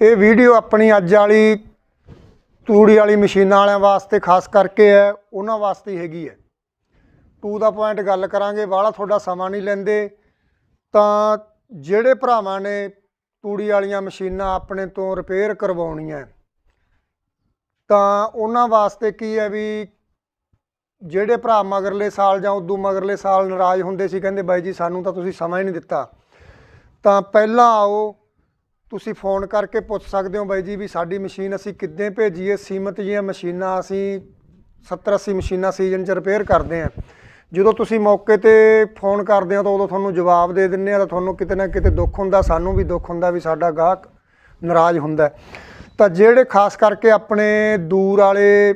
ਇਹ ਵੀਡੀਓ ਆਪਣੀ ਅੱਜ ਵਾਲੀ ਤੂੜੀ ਵਾਲੀ ਮਸ਼ੀਨਾਂ ਵਾਲਿਆਂ ਵਾਸਤੇ ਖਾਸ ਕਰਕੇ ਹੈ, ਉਹਨਾਂ ਵਾਸਤੇ ਹੈਗੀ ਹੈ। ਟੂ ਦਾ ਪੁਆਇੰਟ ਗੱਲ ਕਰਾਂਗੇ ਵਾਲਾ ਤੁਹਾਡਾ ਸਮਾਂ ਨਹੀਂ ਲੈਂਦੇ। ਤਾਂ ਜਿਹੜੇ ਭਰਾਵਾਂ ਨੇ ਤੂੜੀ ਵਾਲੀਆਂ ਮਸ਼ੀਨਾਂ ਆਪਣੇ ਤੋਂ ਰਿਪੇਅਰ ਕਰਵਾਉਣੀਆਂ ਤਾਂ ਉਹਨਾਂ ਵਾਸਤੇ ਕੀ ਹੈ ਵੀ ਜਿਹੜੇ ਭਰਾ ਮਗਰਲੇ ਸਾਲ ਜਾਂ ਉਦੋਂ ਮਗਰਲੇ ਸਾਲ ਨਾਰਾਜ਼ ਹੁੰਦੇ ਸੀ, ਕਹਿੰਦੇ ਬਾਈ ਜੀ ਸਾਨੂੰ ਤਾਂ ਤੁਸੀਂ ਸਮਾਂ ਹੀ ਨਹੀਂ ਦਿੱਤਾ। ਤਾਂ ਪਹਿਲਾਂ ਆਓ ਤੁਸੀਂ ਫੋਨ ਕਰਕੇ ਪੁੱਛ ਸਕਦੇ ਹੋ ਬਾਈ ਜੀ ਵੀ ਸਾਡੀ ਮਸ਼ੀਨ ਅਸੀਂ ਕਿੱਦਾਂ ਭੇਜੀਏ? ਸੀਮਤ ਜੀਆਂ ਮਸ਼ੀਨਾਂ ਅਸੀਂ 70 80 ਮਸ਼ੀਨਾਂ ਸੀਜ਼ਨ 'ਚ ਰਿਪੇਅਰ ਕਰਦੇ ਹਾਂ। ਜਦੋਂ ਤੁਸੀਂ ਮੌਕੇ ਤੇ ਫੋਨ ਕਰਦੇ ਹੋ ਤਾਂ ਉਦੋਂ ਤੁਹਾਨੂੰ ਜਵਾਬ ਦੇ ਦਿੰਨੇ ਆ ਤਾਂ ਤੁਹਾਨੂੰ ਕਿਤੇ ਨਾ ਕਿਤੇ ਦੁੱਖ ਹੁੰਦਾ, ਸਾਨੂੰ ਵੀ ਦੁੱਖ ਹੁੰਦਾ ਵੀ ਸਾਡਾ ਗਾਹਕ ਨਾਰਾਜ਼ ਹੁੰਦਾ। ਤਾਂ ਜਿਹੜੇ ਖਾਸ ਕਰਕੇ ਆਪਣੇ ਦੂਰ ਵਾਲੇ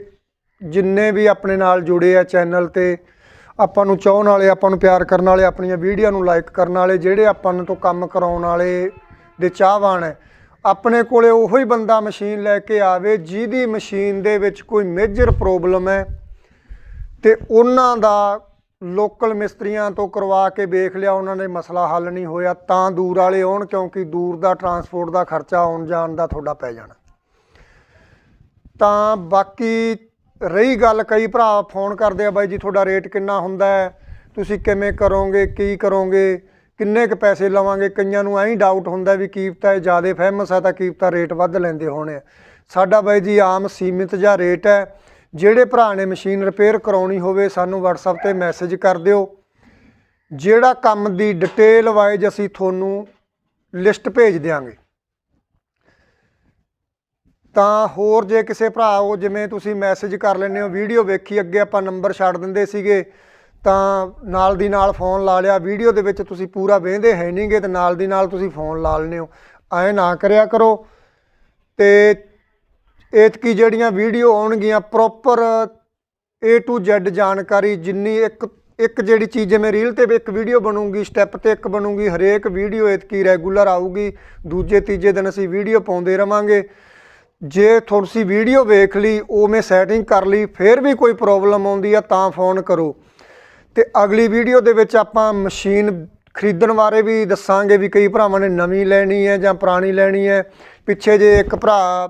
ਜਿੰਨੇ ਵੀ ਆਪਣੇ ਨਾਲ ਜੁੜੇ ਆ ਚੈਨਲ ਤੇ, ਆਪਾਂ ਨੂੰ ਚਾਹਣ ਵਾਲੇ, ਆਪਾਂ ਨੂੰ ਪਿਆਰ ਕਰਨ ਵਾਲੇ, ਆਪਣੀਆਂ ਵੀਡੀਓ ਨੂੰ ਲਾਈਕ ਕਰਨ ਵਾਲੇ, ਜਿਹੜੇ ਆਪਾਂ ਨੂੰ ਤੋਂ ਕੰਮ ਕਰਾਉਣ ਵਾਲੇ ਦੇ ਚਾਹਵਾਨ ਹੈ। ਆਪਣੇ ਕੋਲੇ ਹੀ ਬੰਦਾ ਮਸ਼ੀਨ ਲੈ ਕੇ ਆਵੇ ਜਿਹਦੀ ਮਸ਼ੀਨ ਦੇ ਵਿੱਚ ਕੋਈ ਮੇਜਰ ਪ੍ਰੋਬਲਮ ਹੈ ਤੇ ਉਹਨਾਂ ਦਾ ਲੋਕਲ ਮਿਸਤਰੀਆਂ ਤੋਂ ਕਰਵਾ ਕੇ ਵੇਖ ਲਿਆ ਉਹਨਾਂ ਨੇ ਮਸਲਾ ਹੱਲ ਨਹੀਂ ਹੋਇਆ, ਤਾਂ ਦੂਰ ਵਾਲੇ ਆਉਣ ਕਿਉਂਕਿ ਦੂਰ ਦਾ ਟਰਾਂਸਪੋਰਟ ਦਾ ਖਰਚਾ ਆਉਣ ਜਾਣ ਦਾ ਤੁਹਾਡਾ ਪੈ ਜਾਣਾ। ਤਾਂ ਬਾਕੀ ਰਹੀ ਗੱਲ, ਕਈ ਭਰਾ ਫੋਨ ਕਰਦੇ ਆ, ਬਾਈ ਜੀ ਤੁਹਾਡਾ ਰੇਟ ਕਿੰਨਾ ਹੁੰਦਾ ਹੈ? ਤੁਸੀਂ ਕਿਵੇਂ ਕਰੋਗੇ, ਕੀ ਕਰੋਗੇ? ਕਿੰਨੇ ਕ ਪੈਸੇ ਲਵਾਂਗੇ? ਕਈਆਂ ਨੂੰ ਐਂ ਡਾਊਟ ਹੁੰਦਾ ਵੀ ਕੀਮਤਾਂ ਇਹ ਜ਼ਿਆਦਾ ਫੇਮਸ ਹੈ ਤਾਂ ਕੀਮਤਾਂ ਰੇਟ ਵੱਧ ਲੈਂਦੇ ਹੋਣੇ ਆ। ਸਾਡਾ ਬਾਈ ਜੀ ਆਮ ਸੀਮਿਤ ਜਿਹਾ ਰੇਟ ਹੈ। ਜਿਹੜੇ ਭਰਾ ਨੇ ਮਸ਼ੀਨ ਰਿਪੇਅਰ ਕਰਾਉਣੀ ਹੋਵੇ, ਸਾਨੂੰ WhatsApp ਤੇ ਮੈਸੇਜ ਕਰ ਦਿਓ। ਜਿਹੜਾ ਕੰਮ ਦੀ ਡਿਟੇਲ ਵਾਈਜ਼ ਅਸੀਂ ਤੁਹਾਨੂੰ ਲਿਸਟ ਭੇਜ ਦਿਆਂਗੇ। ਤਾਂ ਹੋਰ ਜੇ ਕਿਸੇ ਭਰਾ ਉਹ ਜਿਵੇਂ ਤੁਸੀਂ ਮੈਸੇਜ ਕਰ ਲੈਂਦੇ ਹੋ ਵੀਡੀਓ ਵੇਖੀ, ਅੱਗੇ ਆਪਾਂ ਨੰਬਰ ਛੱਡ ਦਿੰਦੇ ਸੀਗੇ। ਤਾਂ ਨਾਲ ਦੀ ਨਾਲ ਫੋਨ ਲਾ ਲਿਆ। ਵੀਡੀਓ ਦੇ ਵਿੱਚ ਤੁਸੀਂ ਪੂਰਾ ਵੇਂਦੇ ਹੈ ਨਹੀਂਗੇ ਤੇ ਨਾਲ ਦੀ ਨਾਲ ਤੁਸੀਂ ਫੋਨ ਲਾ ਲੈਂਦੇ ਹੋ। ਐ ਨਾ ਕਰਿਆ ਕਰੋ। ਤੇ ਇਤਕੀ ਜਿਹੜੀਆਂ ਵੀਡੀਓ ਆਉਣਗੀਆਂ ਪ੍ਰੋਪਰ A to Z ਜਾਣਕਾਰੀ, ਜਿੰਨੀ ਇੱਕ ਇੱਕ ਜਿਹੜੀ ਚੀਜ਼ ਜਿਵੇਂ ਰੀਲ ਤੇ ਵੀ ਇੱਕ ਵੀਡੀਓ ਬਣੂਗੀ ਸਟੈਪ ਤੇ ਇੱਕ ਬਣੂਗੀ, ਹਰੇਕ ਵੀਡੀਓ ਐਤਕੀ ਰੈਗੂਲਰ ਆਊਗੀ। ਦੂਜੇ, ਤੀਜੇ ਦਿਨ ਅਸੀਂ ਵੀਡੀਓ ਪਾਉਂਦੇ ਰਵਾਂਗੇ। ਜੇ ਤੁਸੀਂ ਵੀਡੀਓ ਵੇਖ ਲਈ, ਉਵੇਂ ਸੈਟਿੰਗ ਕਰ ਲਈ, ਫਿਰ ਵੀ ਕੋਈ ਪ੍ਰੋਬਲਮ ਆਉਂਦੀ ਆ, ਤਾਂ ਫੋਨ ਕਰੋ। ਤੇ ਅਗਲੀ ਵੀਡੀਓ ਦੇ ਵਿੱਚ ਆਪਾਂ ਮਸ਼ੀਨ ਖਰੀਦਣ ਬਾਰੇ ਵੀ ਦੱਸਾਂਗੇ ਵੀ ਕਈ ਭਰਾਵਾਂ ਨੇ ਨਵੀਂ ਲੈਣੀ ਹੈ ਜਾਂ ਪੁਰਾਣੀ ਲੈਣੀ ਹੈ। ਪਿੱਛੇ ਜੇ ਇੱਕ ਭਰਾ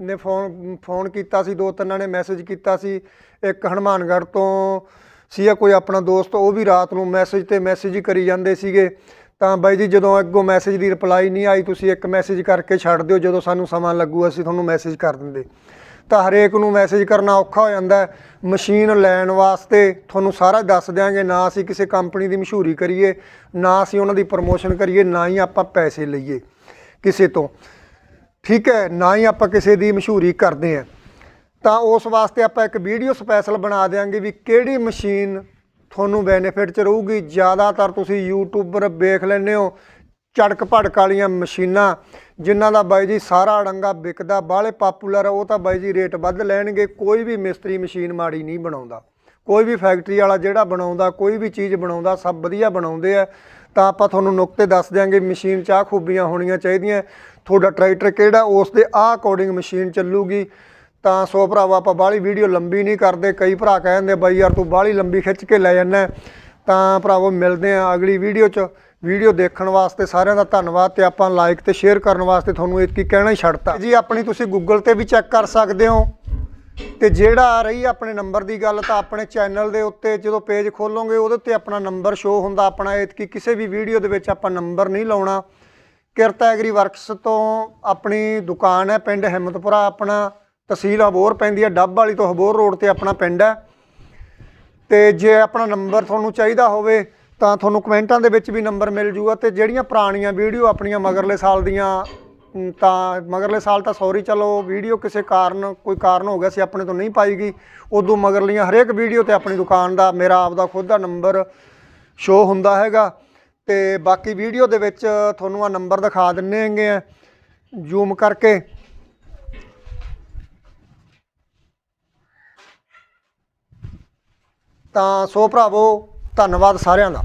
ਨੇ ਫੋਨ ਫੋਨ ਕੀਤਾ ਸੀ, ਦੋ ਤਿੰਨਾਂ ਨੇ ਮੈਸੇਜ ਕੀਤਾ ਸੀ, ਇੱਕ ਹਨੂਮਾਨਗੜ੍ਹ ਤੋਂ ਸੀਗਾ ਕੋਈ ਆਪਣਾ ਦੋਸਤ, ਉਹ ਵੀ ਰਾਤ ਨੂੰ ਮੈਸੇਜ ਤੇ ਮੈਸੇਜ ਹੀ ਕਰੀ ਜਾਂਦੇ ਸੀਗੇ। ਤਾਂ ਬਾਈ ਜੀ ਜਦੋਂ ਅੱਗੋਂ ਮੈਸੇਜ ਦੀ ਰਿਪਲਾਈ ਨਹੀਂ ਆਈ, ਤੁਸੀਂ ਇੱਕ ਮੈਸੇਜ ਕਰਕੇ ਛੱਡ ਦਿਓ, ਜਦੋਂ ਸਾਨੂੰ ਸਮਾਂ ਲੱਗੂ ਅਸੀਂ ਤੁਹਾਨੂੰ ਮੈਸੇਜ ਕਰ ਦਿੰਦੇ। ਤਾਂ ਹਰੇਕ ਨੂੰ ਮੈਸੇਜ ਕਰਨਾ ਔਖਾ ਹੋ ਜਾਂਦਾ ਮਸ਼ੀਨ ਲੈਣ ਵਾਸਤੇ ਤੁਹਾਨੂੰ ਸਾਰਾ ਦੱਸ ਦਿਆਂਗੇ, ਨਾ ਅਸੀਂ ਕਿਸੇ ਕੰਪਨੀ ਦੀ ਮਸ਼ਹੂਰੀ ਕਰੀਏ, ਨਾ ਅਸੀਂ ਉਹਨਾਂ ਦੀ ਪ੍ਰਮੋਸ਼ਨ ਕਰੀਏ, ਨਾ ਹੀ ਆਪਾਂ ਪੈਸੇ ਲਈਏ ਕਿਸੇ ਤੋਂ। ਠੀਕ ਹੈ, ਨਾ ਹੀ ਆਪਾਂ ਕਿਸੇ ਦੀ ਮਸ਼ਹੂਰੀ ਕਰਦੇ ਆ ਤਾਂ ਉਸ ਵਾਸਤੇ ਆਪਾਂ ਇੱਕ ਵੀਡੀਓ ਸਪੈਸ਼ਲ ਬਣਾ ਦੇਾਂਗੇ ਵੀ ਕਿਹੜੀ ਮਸ਼ੀਨ ਤੁਹਾਨੂੰ ਬੈਨੀਫਿਟ ਚ ਰਹੂਗੀ। ਜ਼ਿਆਦਾਤਰ ਤੁਸੀਂ ਯੂਟਿਊਬਰ ਵੇਖ ਲੈਂਦੇ ਹੋ ਚੜਕ ਭੜਕ ਵਾਲੀਆਂ ਮਸ਼ੀਨਾਂ, ਜਿਨ੍ਹਾਂ ਦਾ ਬਾਈ ਜੀ ਸਾਰਾ ਅੜੰਗਾ ਵਿਕਦਾ, ਬਾਹਲੇ ਪਾਪੂਲਰ ਉਹ ਤਾਂ ਬਾਈ ਜੀ ਰੇਟ ਵੱਧ ਲੈਣਗੇ, ਕੋਈ ਵੀ ਮਿਸਤਰੀ ਮਸ਼ੀਨ ਮਾੜੀ ਨਹੀਂ ਬਣਾਉਂਦਾ। ਕੋਈ ਵੀ ਫੈਕਟਰੀ ਵਾਲਾ ਜਿਹੜਾ ਬਣਾਉਂਦਾ, ਕੋਈ ਵੀ ਚੀਜ਼ ਬਣਾਉਂਦਾ, ਸਭ ਵਧੀਆ ਬਣਾਉਂਦੇ ਆ। ਤਾਂ ਆਪਾਂ ਤੁਹਾਨੂੰ ਨੁਕਤੇ ਦੱਸ ਦਿਆਂਗੇ, ਮਸ਼ੀਨ 'ਚ ਆਹ ਖੂਬੀਆਂ ਹੋਣੀਆਂ ਚਾਹੀਦੀਆਂ। ਤੁਹਾਡਾ ਟਰੈਕਟਰ ਕਿਹੜਾ, ਉਸ ਦੇ ਆਹ ਅਕੋਰਡਿੰਗ ਮਸ਼ੀਨ ਚੱਲੂਗੀ। ਤਾਂ ਸੋ ਭਰਾਵਾ, ਆਪਾਂ ਬਾਹਲੀ ਵੀਡੀਓ ਲੰਬੀ ਨਹੀਂ ਕਰਦੇ। ਕਈ ਭਰਾ ਕਹਿੰਦੇ, ਬਾਈ ਯਾਰ ਤੂੰ ਬਾਹਲੀ ਲੰਬੀ ਖਿੱਚ ਕੇ ਲੈ ਜਾਂਦਾ। ਤਾਂ ਭਰਾਵੋ, ਮਿਲਦੇ ਆ ਅਗਲੀ ਵੀਡੀਓ 'ਚ। ਵੀਡੀਓ ਦੇਖਣ ਵਾਸਤੇ ਸਾਰਿਆਂ ਦਾ ਧੰਨਵਾਦ ਤੇ ਆਪਾਂ ਲਾਈਕ ਤੇ ਸ਼ੇਅਰ ਕਰਨ ਵਾਸਤੇ ਤੁਹਾਨੂੰ ਇਤਕੀ ਕਹਿਣਾ ਹੀ ਛੱਡਤਾ। ਜੀ, ਆਪਣੀ ਤੁਸੀਂ ਗੂਗਲ ਤੇ ਵੀ ਚੈੱਕ ਕਰ ਸਕਦੇ ਹੋ। ਤੇ ਜਿਹੜਾ ਰਹੀ ਆਪਣੇ ਨੰਬਰ ਦੀ ਗੱਲ ਤਾਂ ਆਪਣੇ ਚੈਨਲ ਦੇ ਉੱਤੇ ਜਦੋਂ ਪੇਜ ਖੋਲੋਗੇ ਉਹਦੇ ਉੱਤੇ ਆਪਣਾ ਨੰਬਰ ਸ਼ੋ ਹੁੰਦਾ। ਆਪਣਾ ਇਤਕੀ ਕਿਸੇ ਵੀ ਵੀਡੀਓ ਦੇ ਵਿੱਚ ਆਪਾਂ ਨੰਬਰ ਨਹੀਂ ਲਾਉਣਾ। ਕਿਰਤਾ ਐਗਰੀ ਵਰਕਸ ਤੋਂ ਆਪਣੀ ਦੁਕਾਨ ਹੈ, ਪਿੰਡ ਹਿੰਮਤਪੁਰਾ ਆਪਣਾ। ਤਹਿਸੀਲ ਹਬੋਰ ਪੈਂਦੀ ਹੈ, ਡੱਬ ਵਾਲੀ ਤੋਂ ਹਬੋਰ ਰੋਡ ਤੇ ਆਪਣਾ ਪਿੰਡ ਹੈ। ਤੇ ਜੇ ਆਪਣਾ ਨੰਬਰ ਤੁਹਾਨੂੰ ਚਾਹੀਦਾ ਹੋਵੇ ਤਾਂ ਤੁਹਾਨੂੰ ਕਮੈਂਟਾਂ ਦੇ ਵਿੱਚ ਵੀ ਨੰਬਰ ਮਿਲ ਜੂਗਾ ਤੇ ਜਿਹੜੀਆਂ ਪੁਰਾਣੀਆਂ ਵੀਡੀਓ ਆਪਣੀਆਂ ਮਗਰਲੇ ਸਾਲ ਦੀਆਂ ਤਾਂ ਮਗਰਲੇ ਸਾਲ ਤਾਂ ਸੌਰੀ ਚਲੋ, ਵੀਡੀਓ ਕਿਸੇ ਕਾਰਨ, ਕੋਈ ਕਾਰਨ ਹੋ ਗਿਆ ਸੀ, ਆਪਣੇ ਤੋਂ ਨਹੀਂ ਪਾਈ ਗਈ, ਉਦੋਂ ਮਗਰਲੀਆਂ ਹਰੇਕ ਵੀਡੀਓ ਤੇ ਆਪਣੀ ਦੁਕਾਨ ਦਾ, ਮੇਰਾ ਆਪਦਾ ਖੁਦ ਦਾ ਨੰਬਰ ਸ਼ੋ ਹੁੰਦਾ ਹੈਗਾ। ਤੇ ਬਾਕੀ ਵੀਡੀਓ ਦੇ ਵਿੱਚ ਤੁਹਾਨੂੰ ਆ ਨੰਬਰ ਦਿਖਾ ਦਿੰਨੇ ਹੈਗੇ ਆ ਜ਼ੂਮ ਕਰਕੇ। ਤਾਂ ਸੋ ਭਰਾਵੋ ਧੰਨਵਾਦ ਸਾਰਿਆਂ ਦਾ।